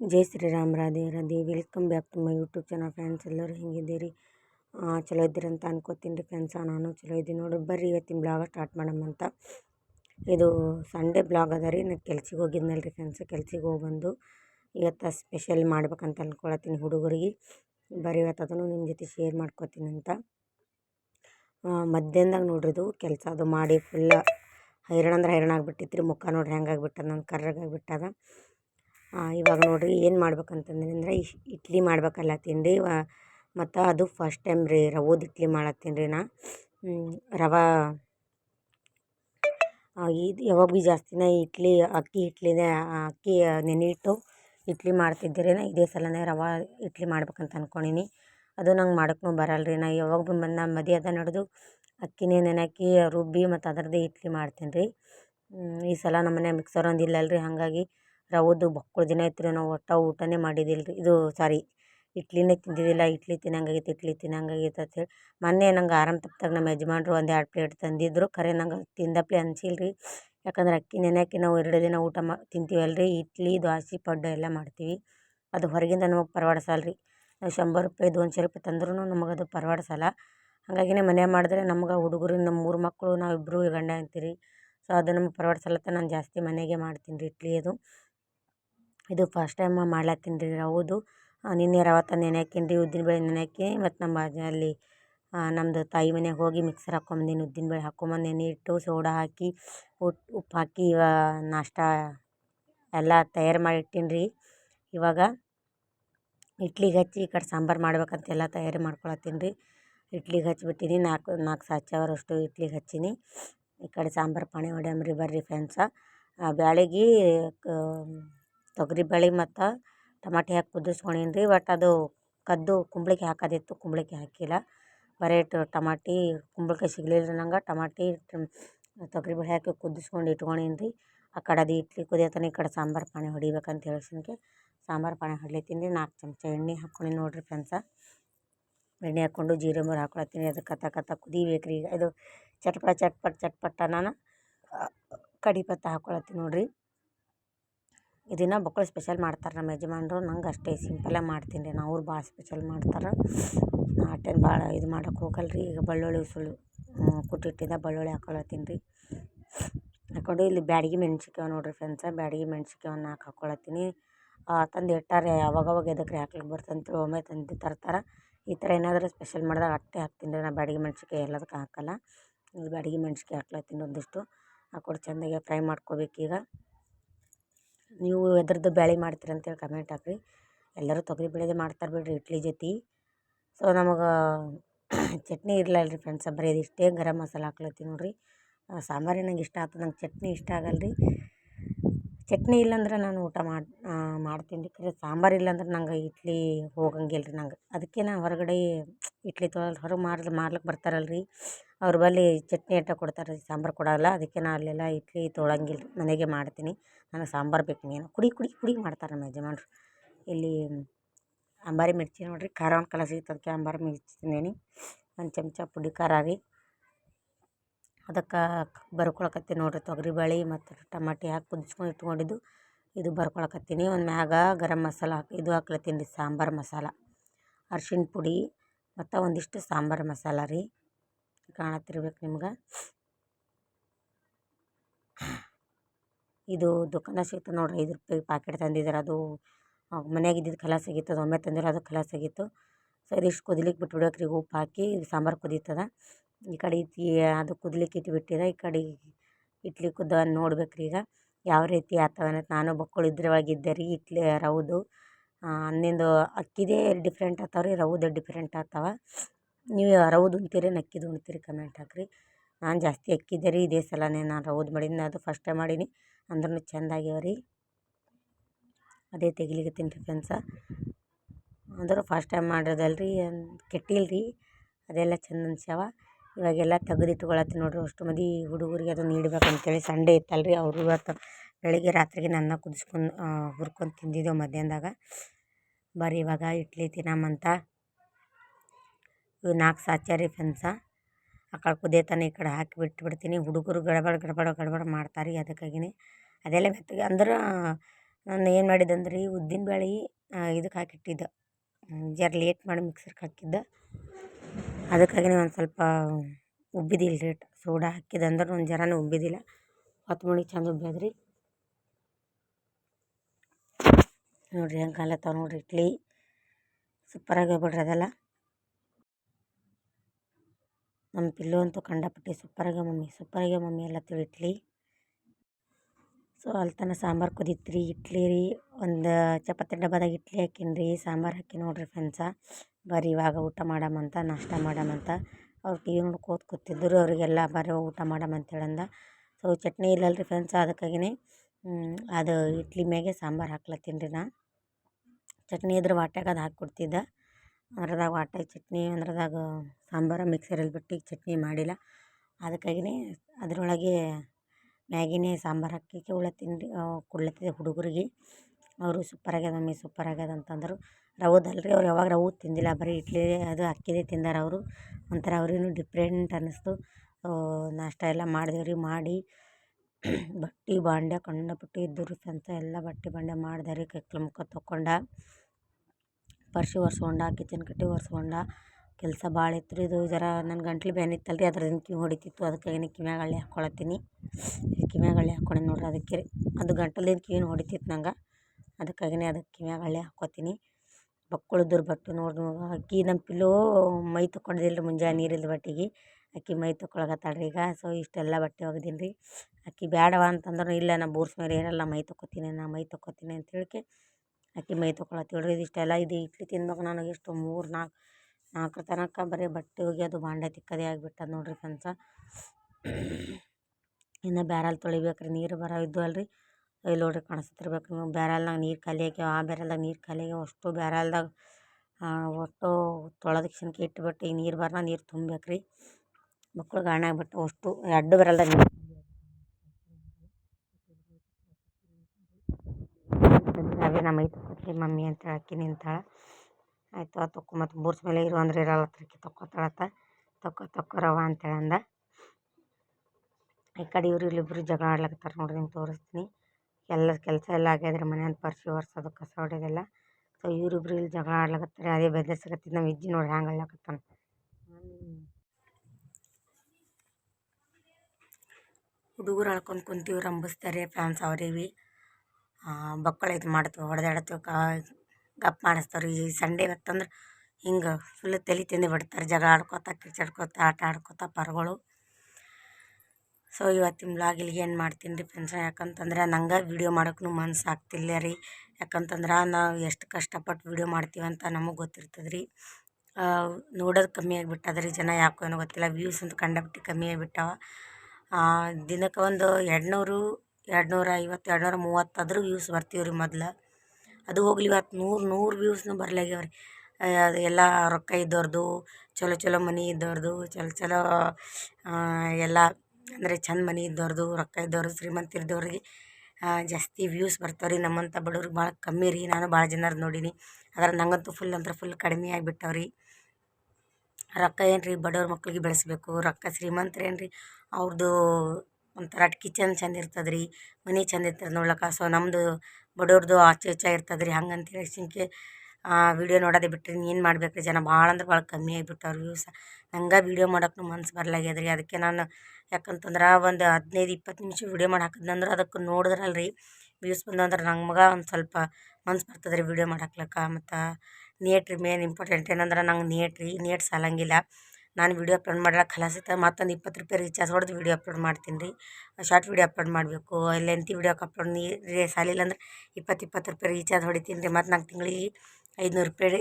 Jai Shriram Radhe Radhe. Welcome back to my YouTube channel friends ಎಲ್ಲರೂ ಹೆಂಗಿದ್ದೀರಿ? ಚಲೋ ಇದ್ದೀರಿ ಅಂತ ಅನ್ಕೋತೀನಿ ರೀ ಫ್ರೆಂಡ್ಸ ನಾನು ಚಲೋ ಇದ್ದೀನಿ. ನೋಡಿ ಬರ್ರಿ ಇವತ್ತಿನ ಬ್ಲಾಗ ಸ್ಟಾರ್ಟ್ ಮಾಡಮಂತ ಇದು ಸಂಡೇ ಬ್ಲಾಗ್ ಅದ ರೀ. ನಾನು ಕೆಲ್ಸಕ್ಕೆ ಹೋಗಿದ್ನಲ್ಲ ರೀ ಫ್ರೆಂಡ್ಸ್ ಕೆಲ್ಸಿಗೆ ಹೋಗಿ ಬಂದು ಇವತ್ತು ಸ್ಪೆಷಲ್ ಮಾಡ್ಬೇಕಂತ ಅಂದ್ಕೊಳತ್ತೀನಿ ಹುಡುಗರಿಗೆ. ಬರ್ರಿ ಇವತ್ತು ಅದನ್ನು ನಿಮ್ಮ ಜೊತೆ ಶೇರ್ ಮಾಡ್ಕೋತೀನಿ ಅಂತ. ಮಧ್ಯಾಹ್ನದಾಗ ನೋಡ್ರಿದು ಕೆಲಸ ಅದು ಮಾಡಿ ಫುಲ್ಲ ಹೈರಾಣ ಅಂದ್ರೆ ಹೈರಾಣ ಆಗಿಬಿಟ್ಟಿತ್ತು ರೀ ಮುಖ ನೋಡ್ರಿ ಹೆಂಗಾಗಿಬಿಟ್ಟದ ನನ್ನ ಕರ್ರಗಾಗ್ಬಿಟ್ಟದ ಇವಾಗ ನೋಡಿರಿ ಏನು ಮಾಡ್ಬೇಕಂತಂದ್ರೆ ಇಶ್ ಇಡ್ಲಿ ಮಾಡ್ಬೇಕಲ್ಲತ್ತೀನಿ ರೀ ಮತ್ತು ಅದು ಫಸ್ಟ್ ಟೈಮ್ ರೀ ರವದ ಇಡ್ಲಿ ಮಾಡತ್ತೀನಿ ರೀ ನಾ. ರವೆ ಇದು ಯಾವಾಗ ಭೀ ಜಾಸ್ತಿನೇ ಇಡ್ಲಿ, ಅಕ್ಕಿ ಇಡ್ಲಿನೇ ಅಕ್ಕಿ ನೆನೆ ಇಟ್ಟು ಇಡ್ಲಿ ಮಾಡ್ತಿದ್ದೆ ನಾ. ಇದೇ ಸಲನೇ ರವೆ ಇಡ್ಲಿ ಮಾಡ್ಬೇಕಂತ ಅನ್ಕೊಂಡೀನಿ. ಅದು ನಂಗೆ ಮಾಡೋಕ್ಕೂ ಬರಲ್ಲ ರೀ ನಾ. ಯಾವಾಗ ಭೀ ನನ್ನ ಮದಿ ಅದ ನಡೆದು ಅಕ್ಕಿನೇ ನೆನೆಹಾಕಿ ರುಬ್ಬಿ ಮತ್ತು ಅದರದ್ದೇ ಇಡ್ಲಿ ಮಾಡ್ತೀನಿ ರೀ ಈ ಸಲ ನಮ್ಮ ಮನ್ಯಾಗ ಮಿಕ್ಸರ್ ಒಂದು ಇಲ್ಲಲ್ಲ ರೀ ಹಾಗಾಗಿ ರವದ್ದು ಬಕ್ಕುಳ್ ದಿನ ಆಯ್ತು ರೀ ನಾವು ಒಟ್ಟು ಊಟನೇ ಮಾಡಿದ್ದಿಲ್ಲ ರೀ ಇದು ಸಾರಿ ಇಡ್ಲಿನೇ ತಿಂದಿದ್ದಿಲ್ಲ, ಇಡ್ಲಿ ತಿನ್ನಂಗಾಗೈತೆ ಇಡ್ಲಿ ತಿನ್ನಂಗಾಗೈತೆ ಅಂತೇಳಿ ಮೊನ್ನೆ ನಂಗೆ ಆರಾಮ ತಪ್ಪಿದಾಗ ನಮ್ಮ ಯಜಮಾನ್ರು ಒಂದು ಎರಡು ಪ್ಲೇಟ್ ತಂದಿದ್ದರು ಖರೆ ನಂಗೆ ತಿಂದಪ್ಲೆ ಅನ್ಸಿಲ್ಲ ರೀ ಯಾಕಂದ್ರೆ ಅಕ್ಕಿ ನೆನೆಹಾಕಿ ನಾವು ಎರಡು ದಿನ ಊಟ ಮಾ ತಿಂತೀವಲ್ಲ ರೀ ಇಡ್ಲಿ, ದ್ವಾಸೆ, ಪಡ್ಡು ಎಲ್ಲ ಮಾಡ್ತೀವಿ. ಅದು ಹೊರಗಿಂದ ನಮಗೆ ಪರ್ವಡ್ಸಲ್ಲ ರೀ ನಾವು ಶಂಬರ್ ರೂಪಾಯಿ ದೊನ್ಶೆ ರೂಪಾಯಿ ತಂದ್ರೂ ನಮಗೆ ಅದು ಪರ್ವಡ್ಸಲ್ಲ. ಹಾಗಾಗಿನೇ ಮನೆ ಮಾಡಿದ್ರೆ ನಮ್ಗೆ ಹುಡುಗರು ನಮ್ಮ ಮೂರು ಮಕ್ಕಳು ನಾವಿಬ್ಬರು ಗಂಡ ಅಂತೀರಿ ಸೊ ಅದು ನಮ್ಗೆ ಪರವಾಡಿಸಲ್ಲತ್ತ ನಾನು ಜಾಸ್ತಿ ಮನೆಗೆ ಮಾಡ್ತೀನಿ ರೀ ಇಡ್ಲಿ ಅದು. ಇದು ಫಸ್ಟ್ ಟೈಮ್ ಮಾಡ್ಲತ್ತೀನಿ ರೀ ಹೌದು. ನಿನ್ನೆ ರವೆ ತಂದು ನೆನೆ ರೀ ಉದ್ದಿನಬೇಳೆ ನೆನೆ ಹಾಕಿ ಮತ್ತು ನಮ್ಮ ಅಲ್ಲಿ ನಮ್ಮದು ತಾಯಿ ಮನೆಗೆ ಹೋಗಿ ಮಿಕ್ಸರ್ ಹಾಕೊಂಬಂದಿನಿ, ಉದ್ದಿನ ಬೇಳೆ ಹಾಕೊಂಬಂದು ನೆನೆ ಇಟ್ಟು ಸೋಡಾ ಹಾಕಿ ಉಪ್ಪು ಹಾಕಿ ನಾಷ್ಟ ಎಲ್ಲ ತಯಾರು ಮಾಡಿ ಇಟ್ಟೀನಿ ರೀ ಇವಾಗ ಇಡ್ಲಿಗೆ ಹಚ್ಚಿ ಈ ಕಡೆ ಸಾಂಬಾರು ಮಾಡ್ಬೇಕಂತ ಎಲ್ಲ ತಯಾರಿ ಮಾಡ್ಕೊಳತ್ತೀನಿ ರೀ ಇಡ್ಲಿಗೆ ಹಚ್ಚಿಬಿಟ್ಟೀನಿ ನಾಲ್ಕು ನಾಲ್ಕು ಸಾಚವರಷ್ಟು ಇಡ್ಲಿಗೆ ಹಚ್ಚೀನಿ. ಈ ಕಡೆ ಸಾಂಬಾರು, ಪಾಣಿ ಹೊಡ್ಯಂಬ್ರಿ ಬರ್ರಿ ಫ್ರೆಂಡ್ಸ ಬ್ಯಾಳೆಗೆ ತೊಗರಿಬೇಳೆ ಮತ್ತು ಟಮಾಟಿ ಹಾಕಿ ಕುದಿಸ್ಕೊಂಡೀನಿ ರೀ ಬಟ್ ಅದು ಕದ್ದು ಕುಂಬ್ಳಕಾಯಿ ಹಾಕೋದಿತ್ತು ಕುಂಬ್ಳಕಾಯಿ ಹಾಕಿಲ್ಲ. ಬರೀ ಟಮಾಟಿ ಕುಂಬ್ಳಕಾಯಿ ಸಿಗಲಿಲ್ಲ ನಂಗೆ. ಟಮಾಟಿ ತೊಗರಿಬೇಳೆ ಹಾಕಿ ಕುದಿಸ್ಕೊಂಡು ಇಟ್ಕೊಂಡೀನಿ ರೀ ಆ ಕಡೆ ಅದು ಇಡ್ಲಿ, ಕುದಿಯತನ ಈ ಕಡೆ ಸಾಂಬಾರು ಪಾಣಿ ಹೊಡಿಬೇಕಂತ ಹೇಳ್ಸಿನ್ಕೆ ಸಾಂಬಾರು ಪಾನಿ ಹೊಡ್ಲತ್ತೀನಿ ರೀ ನಾಲ್ಕು ಚಮಚ ಎಣ್ಣೆ ಹಾಕ್ಕೊಂಡೀನಿ ನೋಡಿರಿ ಫ್ರೆಂಡ್ಸ. ಎಣ್ಣೆ ಹಾಕ್ಕೊಂಡು ಜೀರಿಗೆ ಮೂರು ಹಾಕೊಳತ್ತೀನಿ. ಅದು ಕತ ಕತ ಕುದಿಬೇಕು ರೀ ಈಗ ಇದು ಚಟ್ಪಟ, ಚಟ್ಪಟ್, ಚಟ್ಪಟ ನಾನು ಕಡಿ ಪತ್ತ ಹಾಕ್ಕೊಳತ್ತೀನಿ ನೋಡಿರಿ. ಇದನ್ನು ಬಕ್ಕುಳ್ ಸ್ಪೆಷಲ್ ಮಾಡ್ತಾರೆ ನಮ್ಮ ಯಜಮಾನ್ರು. ನಂಗೆ ಅಷ್ಟೇ ಸಿಂಪಲ್ಲಾಗಿ ಮಾಡ್ತೀನಿ ರೀ. ನಾ ಅವ್ರು ಭಾಳ ಸ್ಪೆಷಲ್ ಮಾಡ್ತಾರೆ. ಅಷ್ಟೇನು ಭಾಳ ಇದು ಮಾಡೋಕೆ ಹೋಗಲ್ಲ ರೀ ಈಗ ಬೆಳ್ಳುಳ್ಳಿ ಸುಳ್ಳು ಕುಟ್ಟಿಟ್ಟಿದ್ದ ಬೆಳ್ಳುಳ್ಳಿ ಹಾಕ್ಕೊಳತ್ತೀನಿ ರೀ. ಹಾಕ್ಕೊಂಡು ಇಲ್ಲಿ ಬ್ಯಾಡಗಿ ಮೆಣ್ಸಿನ್ಕಾಯಿ ನೋಡಿರಿ ಫ್ರೆಂಡ್ಸ ಬ್ಯಾಡಗಿ ಮೆಣ್ಸಿನ್ಕಾಯಿ ಒಂದು ನಾಲ್ಕು ಹಾಕ್ಕೊಳತ್ತೀನಿ ತಂದು ಇಟ್ಟಾರೆ ಯಾವಾಗವಾಗ ಎದಕ್ಕೆ ರೀ ಹಾಕ್ಲಿಕ್ಕೆ ಬರ್ತಂತ ಒಮ್ಮೆ ತಂದು ತರ್ತಾರೆ. ಈ ಥರ ಏನಾದರೂ ಸ್ಪೆಷಲ್ ಮಾಡಿದಾಗ ಅಟ್ಟೆ ಹಾಕ್ತೀನಿ ರೀ. ನಾ ಬ್ಯಾಡಗಿ ಮೆಣ್ಸಿನ್ಕಾಯಿ ಎಲ್ಲದಕ್ಕೆ ಹಾಕಲ್ಲ. ಬ್ಯಾಡಗಿ ಮೆಣ್ಸಿನ್ಕಾಯಿ ಹಾಕ್ಲತ್ತೀನಿ ಒಂದಿಷ್ಟು. ಹಾಕ್ಕೊಂಡು ಚೆಂದಾಗಿ ಫ್ರೈ ಮಾಡ್ಕೋಬೇಕೀಗ ನೀವು ಎದ್ರದ್ದು ಬ್ಯಾಳೆ ಮಾಡ್ತೀರಿ ಅಂತೇಳಿ ಕಮೆಂಟ್ ಹಾಕ್ರಿ. ಎಲ್ಲರೂ ತೊಗರಿ ಬೇಳೆದೇ ಮಾಡ್ತಾರೆ ಬಿಡಿರಿ ಇಡ್ಲಿ ಜೊತೆ. ಸೊ ನಮಗೆ ಚಟ್ನಿ ಇರಲ್ಲ ರೀ ಫ್ರೆಂಡ್ಸ್ ಬರೀ ಇದಿಷ್ಟೇ ಗರಮ್ ಮಸಾಲೆ ಹಾಕ್ಲತ್ತೀನಿ ನೋಡಿರಿ. ಸಾಂಬಾರೇ ನಂಗೆ ಇಷ್ಟ ಆಯ್ತು ನಂಗೆ ಚಟ್ನಿ ಇಷ್ಟ ಆಗಲ್ಲ ರೀ ಚಟ್ನಿ ಇಲ್ಲಂದ್ರೆ ನಾನು ಊಟ ಮಾಡಿ ಮಾಡ್ತೀನಿ ರೀ. ಸಾಂಬಾರು ಇಲ್ಲಾಂದ್ರೆ ನಂಗೆ ಇಡ್ಲಿ ಹೋಗಂಗಿಲ್ಲ ರೀ ನಂಗೆ. ಅದಕ್ಕೆ ನಾ ಹೊರಗಡೆ ಇಡ್ಲಿ ತೊಗೊಳಲ್ಲ ಹೊರಗೆ ಮಾರ್ಲ್ ಮಾರ್ಲಿಕ್ಕೆ ಬರ್ತಾರಲ್ಲ ರೀ ಅವ್ರ ಬಳಿ ಚಟ್ನಿ ಅಷ್ಟೇ ಕೊಡ್ತಾರೆ ಸಾಂಬಾರು ಕೊಡೋಲ್ಲ. ಅದಕ್ಕೆ ನಾ ಅಲ್ಲೆಲ್ಲ ಇಡ್ಲಿ ತೊಳಂಗಿಲ್ಲ ರೀ ಮನೆಗೆ ಮಾಡ್ತೀನಿ. ನನಗೆ ಸಾಂಬಾರು ಬೇಕು ನೀನು. ಕುಡಿ ಕುಡಿ ಕುಡಿ ಮಾಡ್ತಾರೆ ನಮ್ಮ ಯಜಮಾನ್ರು. ಇಲ್ಲಿ ಅಂಬಾರಿ ಮಿರ್ಚಿ ನೋಡಿರಿ, ಖಾರ ಒಂದು ಕಲ ಸಿಗ್ತದೆ ಅಂಬಾರಿ ಮಿರ್ಚಿ ತಿಂದೀನಿ. ಒಂದು ಚಮಚ ಪುಡಿ ಖಾರ ರೀ. ಅದಕ್ಕೆ ಬರ್ಕೊಳಕತ್ತೀನಿ ನೋಡಿರಿ ತೊಗರಿಬೇಳೆ ಮತ್ತು ಟಮಾಟಿ ಹಾಕಿ ಕುದಿಸ್ಕೊಂಡು ಇಟ್ಕೊಂಡಿದ್ದು. ಇದು ಬರ್ಕೊಳಕತ್ತೀನಿ. ಒಂದು ಮ್ಯಾಗ ಗರಂ ಮಸಾಲ ಹಾಕಿ, ಇದು ಹಾಕ್ಲತ್ತೀನಿ ರೀ ಸಾಂಬಾರು ಮಸಾಲ. ಅರ್ಶಿಣ ಪುಡಿ ಮತ್ತು ಒಂದಿಷ್ಟು ಸಾಂಬಾರು ಮಸಾಲ ರೀ. ಕಾಣತ್ತಿರ್ಬೇಕು ನಿಮ್ಗೆ. ಇದು ದುಖಾನ ಸಿಗ್ತದೆ ನೋಡಿರಿ. ಐದು ರೂಪಾಯಿ ಪ್ಯಾಕೆಟ್ ತಂದಿದ್ದಾರೆ ಅದು ಮನ್ಯಾಗ ಇದ್ದಿದ್ದು ಖಲಾಸ್ ಆಗಿತ್ತು ಅದು ಒಮ್ಮೆ ತಂದಿರೋ ಅದು ಖಲಾಸ್ ಆಗಿತ್ತು ಸೊ ಇದಿಷ್ಟು ಕುದಿಲಿಕ್ಕೆ ಬಿಟ್ಬಿಡ್ಬೇಕು ರೀ ಉಪ್ಪು ಹಾಕಿ ಸಾಂಬಾರು ಕುದೀತದ. ಈ ಕಡೆ ಅದು ಕುದಿಲಿಕ್ಕೆ ಇಟ್ಬಿಟ್ಟಿದೆ. ಈ ಕಡೆ ಇಡ್ಲಿ ಕುದ್ದವನ್ನ ನೋಡ್ಬೇಕು ರೀ ಈಗ. ಯಾವ ರೀತಿ ಆಗ್ತವೆ ಅನ್ನೋದು. ನಾನು ಬಕ್ಕುಳು ಇದ್ರೊಳಗೆ ಇದ್ದೆ ರೀ, ಇಡ್ಲಿ, ರೌದು. ಅನ್ನಿಂದು ಅಕ್ಕಿದೇ ಡಿಫ್ರೆಂಟ್ ಆಗ್ತಾವ ರೀ ರವೆದು ಡಿಫ್ರೆಂಟ್ ಆಗ್ತಾವ. ನೀವು ರವೆದು ಉಣ್ತೀರಿ ಅಕ್ಕಿದು ಉಣ್ತೀರಿ ಕಮೆಂಟ್ ಹಾಕಿರಿ. ನಾನು ಜಾಸ್ತಿ ಅಕ್ಕಿದ್ದೆ ರೀ, ಇದೇ ಸಲನೇ ನಾನು ರೌದು ಮಾಡೀನಿ ಅದು ಫಸ್ಟ್ ಟೈಮ್ ಮಾಡೀನಿ. ಅಂದ್ರೂ ಚೆಂದ ಆಗ್ಯಾವ ರೀ. ಅದೇ ತೆಗಿಲಿಕ್ಕೆ ತಿನ್ರಿ ಫ್ರೆಂಡ್ಸ ಅಂದರೂ ಫಸ್ಟ್ ಟೈಮ್ ಮಾಡಿರೋದಲ್ಲ ರೀ ಕೆಟ್ಟಿಲ್ಲ ರೀ ಅದೆಲ್ಲ ಚೆಂದ ಅನ್ಸ್ಯಾವ ಇವಾಗೆಲ್ಲ ತೆಗ್ದು ಇಟ್ಕೊಳತ್ತೀನಿ ನೋಡಿರಿ, ಅಷ್ಟು ಮಂದಿ ಹುಡುಗರಿಗೆ ಅದು ನೀಡ್ಬೇಕಂತೇಳಿ ಸಂಡೇ ಇತ್ತಲ್ಲ ರೀ ಅವರು ಇವತ್ತು ಬೆಳಗ್ಗೆ ರಾತ್ರಿಗೆ ಅನ್ನ ಕುದಿಸ್ಕೊಂಡು ಹುರ್ಕೊಂಡು ತಿಂದಿದ್ದೆವು ಮಧ್ಯಾಹ್ನದಾಗ. ಬರೀ ಇವಾಗ ಇಡ್ಲಿ ತಿನ್ನಮ್ಮಂತ ಇವು ನಾಲ್ಕು ಸಾಚಾರಿ ಫೆನ್ಸ ಆ ಕಡೆ ಕುದಿಯತನ ಈ ಕಡೆ ಹಾಕಿ ಬಿಟ್ಬಿಡ್ತೀನಿ. ಹುಡುಗರು ಗಡಬಡ ಗಡಬಡ ಗಡಬಡ ಮಾಡ್ತಾರೆ ರೀ ಅದಕ್ಕಾಗಿನೇ. ಅದೆಲ್ಲ ಮೆತ್ತಗೆ ಅಂದ್ರೆ, ನಾನು ಏನು ಮಾಡಿದ್ದೆ ಅಂದ್ರೆ ಉದ್ದಿನ ಬೇಳೆ ಇದಕ್ಕೆ ಹಾಕಿಟ್ಟಿದ್ದೆ. ಜರ ಲೇಟ್ ಮಾಡಿ ಮಿಕ್ಸರ್ಗೆ ಹಾಕಿದ್ದೆ. ಅದಕ್ಕಾಗಿನೇ ಒಂದು ಸ್ವಲ್ಪ ಉಬ್ಬಿದಿಲ್ಲ ರೇಟ್ ಸೋಡಾ ಹಾಕಿದೆ ಅಂದ್ರೆ ಒಂದು ಜರನೂ ಉಬ್ಬಿದಿಲ್ಲ. ಕೊತ್ತಂಬರಿ ಚೆಂದ ಉಬ್ಬ್ಯದ್ರಿ ನೋಡಿರಿ ಹೆಂಗೆ ಕಾಲತ್ತಾವ ನೋಡಿರಿ ಇಡ್ಲಿ. ಸೂಪರಾಗಿ ಬಿಡ್ರಿ ಅದೆಲ್ಲ. ನಮ್ಮ ಪಿಲ್ಲು ಅಂತೂ ಕಂಡಪಟ್ಟೆ ಸೂಪರಾಗೆ ಮಮ್ಮಿ ಸೂಪರಾಗೆ ಮಮ್ಮಿ ಎಲ್ಲ ಇಡ್ಲಿ. ಸೊ ಅಲ್ಲಿ ತನಕ ಸಾಂಬಾರು ಕುದೀತು ರೀ ಇಡ್ಲಿ ರೀ. ಒಂದು ಚಪಾತಿ ಡಬ್ಬದಾಗ ಇಡ್ಲಿ ಹಾಕೀನಿ ರೀ ಸಾಂಬಾರು ಹಾಕಿ ನೋಡಿರಿ ಫ್ರೆಂಡ್ಸ ಬರ್ರಿ ಇವಾಗ ಊಟ ಮಾಡಮಂತ ನಾಷ್ಟ ಮಾಡಮಂತ ಅವ್ರು ಟಿ ವಿ ನೋಡ್ಕೋತ ಕೂತಿದ್ದರು ಅವರಿಗೆಲ್ಲ ಬರ್ರಿ ಊಟ ಮಾಡಮ್ ಅಂತೇಳಂದ ಸೊ ಚಟ್ನಿ ಇಲ್ಲಲ್ಲ ರೀ ಫ್ರೆಂಡ್ಸ ಅದಕ್ಕಾಗಿನೇ ಅದು ಇಡ್ಲಿ ಮ್ಯಾಗೆ ಸಾಂಬಾರು ಹಾಕ್ಲತ್ತೀನಿ ರೀ ನಾ. ಚಟ್ನಿ ಇದ್ರೆ ವಾಟ್ಯಾಗ ಅದು ಹಾಕ್ಕೊಡ್ತಿದ್ದೆ. ಅದ್ರದಾಗ ವಾಟ್ಯಾಗ ಚಟ್ನಿ, ಅಂದ್ರದಾಗ ಸಾಂಬಾರು ಮಿಕ್ಸರಲ್ಲಿ ಬಿಟ್ಟು ಈಗ ಚಟ್ನಿ ಮಾಡಿಲ್ಲ. ಅದಕ್ಕಾಗಿನೇ ಅದರೊಳಗೆ ಮ್ಯಾಗಿನೇ ಸಾಂಬಾರು ಹಾಕಿ ತಿಂಡಿ ಕೊಡ್ಲತ್ತಿದ್ದೆ ಹುಡುಗರಿಗೆ. ಅವರು ಸೂಪರ್ ಆಗ್ಯದ ಮಮ್ಮಿ ಸೂಪರ್ ಆಗ್ಯದ ಅಂತಂದರು ರವದಲ್ಲ ರೀ ಅವ್ರು ಯಾವಾಗ ರವೆ ತಿಂದಿಲ್ಲ. ಬರೀ ಇಡ್ಲಿ ಅದು ಅಕ್ಕಿದೆ ತಿಂದಾರ ಅವರು. ಒಂಥರ ಅವ್ರಿಗೂ ಡಿಪ್ರೆಂಟ್ ಅನ್ನಿಸ್ತು. ನಾಷ್ಟ ಎಲ್ಲ ಮಾಡಿದೆವು ರೀ ಮಾಡಿ ಬಟ್ಟೆ, ಬಾಂಡೆ, ಕಂಡಪಟ್ಟಿ ಇದ್ದವು ರೀ ಫ್ರೆಂಡ್ಸ ಎಲ್ಲ ಬಟ್ಟೆ, ಬಾಂಡೆ ಮಾಡಿದೆ ರೀ ಕೈ ಮುಖ ತೊಕ್ಕೊಂಡ ಪರ್ಶಿ ಒರ್ಸ್ಕೊಂಡ, ಕಿಚನ್ ಕಟ್ಟಿ ಒರ್ಸ್ಕೊಂಡ. ಕೆಲಸ ಭಾಳ ಇತ್ತು ರೀ. ಇದು ಜರಾ ನನ್ನ ಗಂಟ್ಲು ಬ್ಯಾನೆ ಇತ್ತಲ್ಲ ರೀ ಅದ್ರದ್ದು ಕಿವಿ ಹೊಡಿತಿತ್ತು. ಅದಕ್ಕಾಗಿನೇ ಕಿವ್ಯಾಗ ಹಳ್ಳಿ ಹಾಕೊಳತ್ತೀನಿ. ಕಿವ್ಯಾಗ ಹಳ್ಳಿ ಹಾಕ್ಕೊಂಡೇನಿ ನೋಡ್ರಿ ಅದಕ್ಕೆ ರೀ. ಅದು ಗಂಟಲಿಂದ ಕಿವಿನ ಹೊಡಿತಿತ್ತು ನಂಗೆ. ಅದಕ್ಕಾಗಿನೇ ಅದಕ್ಕೆ ಕಿವ್ಯಾಗ ಹಳ್ಳಿ ಹಾಕ್ಕೊತೀನಿ ಬಕ್ಕುಳದ್ರ ಬಟ್ಟು ನೋಡಿ. ಆಕಿ ನಮ್ಮ ಪಿಲ್ಲೋ ಮೈ ತೊಗೊಂಡಿಲ್ಲ ರೀ ಮುಂಜಾನೆ ನೀರಿಲ್ದ ಬಟ್ಟೆಗೆ. ಆಕೆ ಮೈ ತೊಕ್ಕೊಳಕತ್ತಾಳ ರೀ ಈಗ. ಸೊ, ಇಷ್ಟೆಲ್ಲ ಬಟ್ಟೆ ಒಗ್ದೀನಿ ರೀ. ಆಕಿ ಬೇಡವ್ವ ಅಂತಂದ್ರೆ, ಇಲ್ಲ ನಾ ಬೂರ್ಸ್ ಮೇಲೆ ಏನಲ್ಲ ಮೈ ತೊಕ್ಕೊತೀನಿ ನಾ ಮೈ ತೊಕ್ಕೊತೀನಿ ಅಂತ ಹೇಳಿಕೆ ಆಕೆ ಮೈ ತೊಗೊಳತ್ತೀವಿ ರೀ ಇದಿಷ್ಟೆಲ್ಲ, ಇದು ಇಡ್ಲಿ ತಿನ್ಬೇಕು ನನಗೆ ಎಷ್ಟು ಮೂರು ನಾಲ್ಕು ನಾಲ್ಕರ ತನಕ ಬರೀ ಬಟ್ಟೆ ಒಗ್ಯೋದು ಬಾಂಡೆ ತಿಕ್ಕೋದೇ ಆಗ್ಬಿಟ್ಟದ ನೋಡಿರಿ ಫ್ರೆಂಡ್ಸ. ಇನ್ನು ಬ್ಯಾರಲ್ ತೊಳಿಬೇಕ್ರಿ, ನೀರು ಬರೋ ಇದ್ದು ಅಲ್ರಿ. ಇಲ್ಲಿ ನೋಡಿರಿ ಕಾಣಿಸ್ತಿರ್ಬೇಕು ನೀವು. ಬ್ಯಾರಲ್ನಾಗ ನೀರು ಖಾಲಿ ಆಗ್ಯಾವ, ಆ ಬ್ಯಾರಲ್ದಾಗ ನೀರು ಖಾಲಿ ಆಗ್ಯಾವ. ಅಷ್ಟು ಬ್ಯಾರಲ್ದಾಗ ಒಟ್ಟು ತೊಳೆದಕ್ಕಿಸನ್ಕೆ ಇಟ್ಬಿಟ್ಟು ಈ ನೀರು ಬರನ ನೀರು ತುಂಬಬೇಕ್ರಿ. ಮಕ್ಕಳು ಗಾಣ ಆಗ್ಬಿಟ್ಟು ಅಷ್ಟು ಎರಡು ಬ್ಯಾರಲ್ದಾಗ ನೀರು ನಮ್ಮ ಐತೆ ಮಮ್ಮಿ ಅಂತ ಆಕಿ ನಿಂತಾಳ ಆಯಿತು ಅದು ಮತ್ತು ಬೂರ್ಸ್ ಮೇಲೆ ಇರು ಅಂದ್ರೆ ಇರಲ್ಲ ಆಕಿ ತೊಕ್ಕೊತಾಳತ್ತ ತೊಕ್ಕೋ ರವ ಅಂತೇಳಿ ಅಂದ ಈ ಕಡೆ ಇವ್ರು ಇಲ್ಲಿಬ್ರು ಜಗಳ ಆಡ್ಲಕತ್ತಾರ ನೋಡ್ರಿ ನಿಮ್ಗೆ ತೋರಿಸ್ತೀನಿ. ಎಲ್ಲ ಕೆಲಸ ಎಲ್ಲ ಆಗ್ಯದ ಮನ್ಯಾನ ಪರ್ಸಿ ಒರ್ಸೋದು, ಕಸ ಹೊಡೆದೆಲ್ಲ ಸೊ, ಇವರಿಬ್ರು ಇಲ್ಲಿ ಜಗಳ ಆಡ್ಲಕತ್ತಾರೆ, ಅದೇ ಬೆದರ್ಸಕತ್ತಿದ್ದು ನಮ್ಮ ಇಜ್ಜಿ ನೋಡಿ ಹ್ಯಾಂಗ ಅಳ್ಳಕತ್ತಾನ ಹುಡುಗರು ಅಳ್ಕೊಂಡು ಕುಂತೀವಿ ರಂಬಿಸ್ತಾರೆ ಫ್ಯಾನ್ಸ್ ಅವ್ರಿವಿ. ಬಕ್ಕಳ ಇದು ಮಾಡ್ತೀವಿ, ಹೊಡೆದಾಡ್ತೀವಿ, ಕಾ ಗಪ್ ಮಾಡಿಸ್ತಾರೆ ಈ ಸಂಡೇ ಇವತ್ತಂದ್ರೆ ಹಿಂಗೆ ಫುಲ್ ತಲೆ ತಿಂದು ಬಿಡ್ತಾರೆ, ಜಗಳ ಆಡ್ಕೊತ, ಕಿರ್ಚಾಡ್ಕೊತ, ಆಟ ಆಡ್ಕೊತ ಪರಗಳು. ಸೊ ಇವತ್ತಿನ ಬ್ಲಾಗ್ ಇಲ್ಲಿಗೆ ಏನು ಮಾಡ್ತೀನಿ ರೀ ಫ್ರೆಂಡ್ಸ್ ಯಾಕಂತಂದ್ರೆ ನಂಗೆ ವೀಡಿಯೋ ಮಾಡೋಕ್ಕೂ ಮನ್ಸು ಆಗ್ತಿಲ್ಲ ರೀ. ಯಾಕಂತಂದ್ರೆ ನಾವು ಎಷ್ಟು ಕಷ್ಟಪಟ್ಟು ವೀಡಿಯೋ ಅಂತ ನಮಗೆ ಗೊತ್ತಿರ್ತದೆ ರೀ. ನೋಡೋದು ಕಮ್ಮಿ ಆಗಿಬಿಟ್ಟದ ರೀ ಜನ. ಯಾಕೋ ಏನೋ ಗೊತ್ತಿಲ್ಲ. ವ್ಯೂಸ್ ಅಂತ ಕಂಡಬಿಟ್ಟು ಕಮ್ಮಿ ಆಗಿಬಿಟ್ಟವ. ದಿನಕ್ಕೆ ಒಂದು ಎರಡು ನೂರು ಎರಡು ನೂರ ಐವತ್ತು ಎರಡು ನೂರ ಮೂವತ್ತಾದರೂ ವ್ಯೂಸ್ ಬರ್ತೀವಿ ರೀ ಮೊದ್ಲು. ಅದು ಹೋಗ್ಲಿ ಇವತ್ತು ನೂರು ನೂರು ವ್ಯೂಸ್ನು ಬರ್ಲಾಗ್ಯಾವ ರೀ ಅದು ಎಲ್ಲ ರೊಕ್ಕ ಇದ್ದವ್ರದ್ದು ಚಲೋ ಚಲೋ ಮನೆ ಇದ್ದವ್ರದ್ದು ಚಲೋ ಚಲೋ ಎಲ್ಲ ಅಂದರೆ ಚಂದ ಮನೆ ಇದ್ದವ್ರದ್ದು ರೊಕ್ಕ ಇದ್ದವ್ರು ಶ್ರೀಮಂತ ಇದ್ದವ್ರಿಗೆ ಜಾಸ್ತಿ ವ್ಯೂಸ್ ಬರ್ತಾವೆ ರೀ ನಮ್ಮಂಥ ಬಡವ್ರಿಗೆ ಭಾಳ ಕಮ್ಮಿ ರೀ. ನಾನು ಭಾಳ ಜನರದ್ದು ನೋಡೀನಿ. ಆದ್ರೆ ನನಗಂತೂ ಫುಲ್ ಅಂದ್ರೆ ಫುಲ್ ಕಡಿಮೆ ಆಗಿಬಿಟ್ಟವ್ರಿ. ರೊಕ್ಕ ಏನು ರೀ ಬಡವ್ರ ಮಕ್ಳಿಗೆ ಬೆಳೆಸ್ಬೇಕು. ರೊಕ್ಕ ಶ್ರೀಮಂತ್ರು ಏನು ರೀ ಅವ್ರದ್ದು ಒಂಥರ ಕಿಚನ್ ಚಂದ ಇರ್ತದೆ ರೀ ಮನೆ ಚಂದ ಇರ್ತದೆ ನೋಡ್ಲಿಕ್ಕೆ. ಸೊ ನಮ್ಮದು ಬಡವ್ರದ್ದು ಆಚೆ ಈಚೆ ಇರ್ತದೆ ರೀ ಹಂಗಂತ ಹೇಳಿ ವೀಡಿಯೋ ನೋಡೋದೇ ಬಿಟ್ರಿ ಏನು ಮಾಡ್ಬೇಕು ರೀ ಜನ. ಭಾಳ ಅಂದ್ರೆ ಭಾಳ ಕಮ್ಮಿ ಆಗಿಬಿಟ್ಟವ್ರು ವ್ಯೂಸ್. ನಂಗೆ ವೀಡಿಯೋ ಮಾಡೋಕ್ಕೂ ಮನ್ಸು ಬರಲಾಗ್ಯದ ರೀ ಅದಕ್ಕೆ ನಾನು ಯಾಕಂತಂದ್ರೆ ಒಂದು ಹದಿನೈದು, ಇಪ್ಪತ್ತು ನಿಮಿಷ ವೀಡಿಯೋ ಮಾಡಿ ಹಾಕಿದ್ನಂದ್ರೆ ಅದಕ್ಕೆ ನೋಡಿದ್ರಲ್ಲ ರೀ ವ್ಯೂಸ್ ಬಂದಂದ್ರೆ ನಂಗೆ ಮಗ ಒಂದು ಸ್ವಲ್ಪ ಮನ್ಸು ಬರ್ತದೆ ರೀ ವೀಡಿಯೋ ಮಾಡಾಕ್ಲಕ್ಕ. ಮತ್ತು ನೇಟ್ ರೀ ಮೇನ್ ಇಂಪಾರ್ಟೆಂಟ್ ಏನಂದ್ರೆ ನಂಗೆ ನೇಟ್ ರೀ. ನೇಟ್ ಸಾಲಂಗಿಲ್ಲ. ನಾನು ವೀಡಿಯೋ ಅಪ್ಲೋಡ್ ಮಾಡ್ಲಾಕ ಖಲಾಸಿತ ಮತ್ತೊಂದು ಇಪ್ಪತ್ತು ರೂಪಾಯಿ ರೀಚಾರ್ಜ್ ಹೊಡೆದು ವೀಡಿಯೋ ಅಪ್ಲೋಡ್ ಮಾಡ್ತೀನಿ ರೀ. ಶಾರ್ಟ್ ವೀಡಿಯೋ ಅಪ್ಲೋಡ್ ಮಾಡಬೇಕು. ಲೆಂತಿ ವೀಡಿಯೋಕ್ಕೆ ಅಪ್ಲೋಡ್ ನೀ ಸಾಲಿಲ್ಲ ಅಂದ್ರೆ ಇಪ್ಪತ್ತು ಇಪ್ಪತ್ತು ರೂಪಾಯಿ ರೀಚಾರ್ಜ್ ಹೊಡಿತೀನಿ ರೀ. ಮತ್ತು ನಂಗೆ ತಿಂಗಳಿಗೆ ಐದುನೂರು ರೂಪಾಯಿ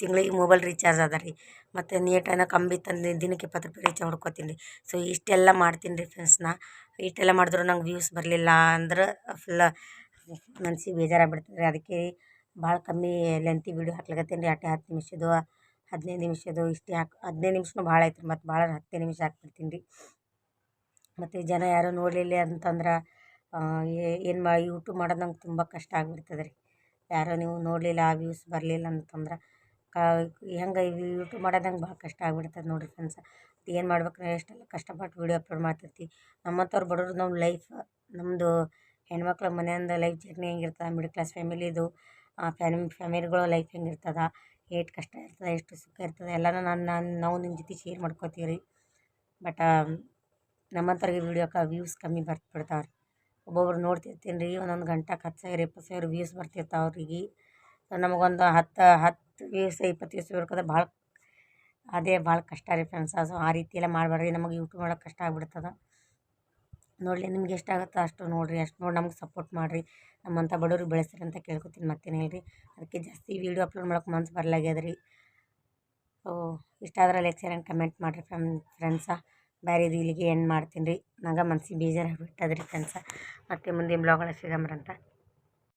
ತಿಂಗಳಿಗೆ ಮೊಬೈಲ್ ರೀಚಾರ್ಜ್ ಅದ ರೀ. ಮತ್ತು ನೀಟನ್ನು ಕಂಬಿ ತಂದು ದಿನಕ್ಕೆ ಇಪ್ಪತ್ತು ರೂಪಾಯಿ ರೀಚಾರ್ಜ್ ಹೊಡ್ಕೊತೀನಿ ರೀ. ಸೊ ಇಷ್ಟೆಲ್ಲ ಮಾಡ್ತೀನಿ ರೀ ಫ್ರೆಂಡ್ಸ್ ನಾ. ಇಷ್ಟೆಲ್ಲ ಮಾಡಿದ್ರು ನಂಗೆ ವ್ಯೂಸ್ ಬರಲಿಲ್ಲ ಅಂದ್ರೆ ಫುಲ್ ಮನ್ಸಿಗೆ ಬೇಜಾರಾಗ್ಬಿಡ್ತದೆ ರೀ. ಅದಕ್ಕೆ ಭಾಳ ಕಮ್ಮಿ ಲೆಂತಿ ವೀಡಿಯೋ ಹಾಕ್ಲಿಕತ್ತೀನಿ ರೀ. ಅಟ್ಟೆ ಹತ್ತು ನಿಮಿಷದ್ದು. ಹದಿನೈದು ನಿಮಿಷದ್ದು ಇಷ್ಟು ಯಾಕೆ ಹದಿನೈದು ನಿಮಿಷನೂ ಭಾಳ ಆಯ್ತು ರೀ ಮತ್ತು ಭಾಳ ಹತ್ತೇ ನಿಮಿಷ ಹಾಕ್ಬಿಡ್ತೀನಿ ರೀ. ಮತ್ತು ಜನ ಯಾರೂ ನೋಡಲಿಲ್ಲ ಅಂತಂದ್ರೆ ಏನು ಮಾ ಯೂಟ್ಯೂಬ್ ಮಾಡೋದು ನಂಗೆ ತುಂಬ ಕಷ್ಟ ಆಗ್ಬಿಡ್ತದೆ ರೀ. ಯಾರೋ ನೀವು ನೋಡಲಿಲ್ಲ ವ್ಯೂಸ್ ಬರಲಿಲ್ಲ ಅಂತಂದ್ರೆ, ಕಾ, ಹೆಂಗೆ ಯೂಟ್ಯೂಬ್ ಮಾಡೋದು ನಂಗೆ ಭಾಳ ಕಷ್ಟ ಆಗ್ಬಿಡ್ತದೆ ನೋಡಿರಿ ಫ್ರೆಂಡ್ಸ ಏನು ಮಾಡ್ಬೇಕು ಎಷ್ಟೆಲ್ಲ ಕಷ್ಟಪಟ್ಟು ವೀಡಿಯೋ ಅಪ್ಲೋಡ್ ಮಾಡ್ತಿರ್ತೀವಿ ನಮ್ಮಂಥವ್ರು ಬಡವ್ರು ನಮ್ಮ ಲೈಫ್ ನಮ್ಮದು ಹೆಣ್ಮಕ್ಳ ಮನೆಯಿಂದ ಲೈಫ್ ಜರ್ನಿ ಹೆಂಗಿರ್ತದೆ ಮಿಡ್ಲ್ ಕ್ಲಾಸ್ ಫ್ಯಾಮಿಲಿದು ಫ್ಯಾಮ್ ಫ್ಯಾಮಿಲಿಗಳ ಲೈಫ್ ಹೆಂಗಿರ್ತದೆ ಏಟ್ ಕಷ್ಟ ಇರ್ತದೆ, ಎಷ್ಟು ಸುಖ ಇರ್ತದೆ, ಎಲ್ಲನೂ ನಾನು ನಾನು, ನಾವು ನಿಮ್ಮ ಜೊತೆ ಶೇರ್ ಮಾಡ್ಕೋತೀವಿ ರೀ ಬಟ್ ನಮ್ಮಂಥವ್ರಿಗೆ ವೀಡಿಯೋಕ್ಕೆ ವ್ಯೂಸ್ ಕಮ್ಮಿ ಬರ್ತ್ಬಿಡ್ತಾವೆ ರೀ ಒಬ್ಬೊಬ್ರು ನೋಡ್ತಿರ್ತೀನಿ ರೀ ಒಂದೊಂದು ಗಂಟೆಗೆ ಹತ್ತು ಸಾವಿರ, ಇಪ್ಪತ್ತು ಸಾವಿರ ವ್ಯೂಸ್ ಬರ್ತಿರ್ತಾವೆ ಅವ್ರಿಗೆ ನಮಗೊಂದು ಹತ್ತು ಹತ್ತು ವ್ಯೂಸ್ ಇಪ್ಪತ್ತು ವ್ಯೂಸ್ ಬರ್ಕೋದ್ರೆ ಭಾಳ, ಅದೇ ಭಾಳ ಕಷ್ಟ ರೀ ಫ್ರೆಂಡ್ಸ್ ಅದು ಆ ರೀತಿ ಎಲ್ಲ ಮಾಡಬೇಡ್ರಿ. ನಮಗೆ ಯೂಟ್ಯೂಬ್ ಮಾಡೋಕೆ ಕಷ್ಟ ಆಗ್ಬಿಡ್ತದೆ. ನೋಡಲಿ ನಿಮ್ಗೆ ಎಷ್ಟಾಗುತ್ತೋ ಅಷ್ಟು ನೋಡಿರಿ, ಅಷ್ಟು ನೋಡಿ ನಮ್ಗೆ ಸಪೋರ್ಟ್ ಮಾಡಿರಿ. ನಮ್ಮಂಥ ಬಡವ್ರಿಗೆ ಬೆಳೆಸ್ರಿ ಅಂತ ಕೇಳ್ಕೊತೀನಿ ಮತ್ತೇನು ಹೇಳ್ರಿ. ಅದಕ್ಕೆ ಜಾಸ್ತಿ ವೀಡಿಯೋ ಅಪ್ಲೋಡ್ ಮಾಡೋಕೆ ಮನ್ಸು ಬರಲಾಗ್ಯದ್ರಿ ರೀ. ಸೊ ಇಷ್ಟ ಆದ್ರೆ ಲೈಕ್ ಶೇರ್ ಆ್ಯಂಡ್ ಕಮೆಂಟ್ ಮಾಡಿರಿ ಫ್ರೆಂಡ್ ಫ್ರೆಂಡ್ಸ ಬೇರೆ ಇದು ಇಲ್ಲಿಗೆ ಏನು ಮಾಡ್ತೀನಿ ರೀ. ನಂಗೆ ಮನ್ಸಿಗೆ ಬೇಜಾರು ಬಿಟ್ಟದ್ರಿ ಫ್ರೆಂಡ್ಸ ಮತ್ತೆ ಮುಂದಿನ ಬ್ಲಾಗೊಳಗೆ ಸಿಗಮ್ರಂತ.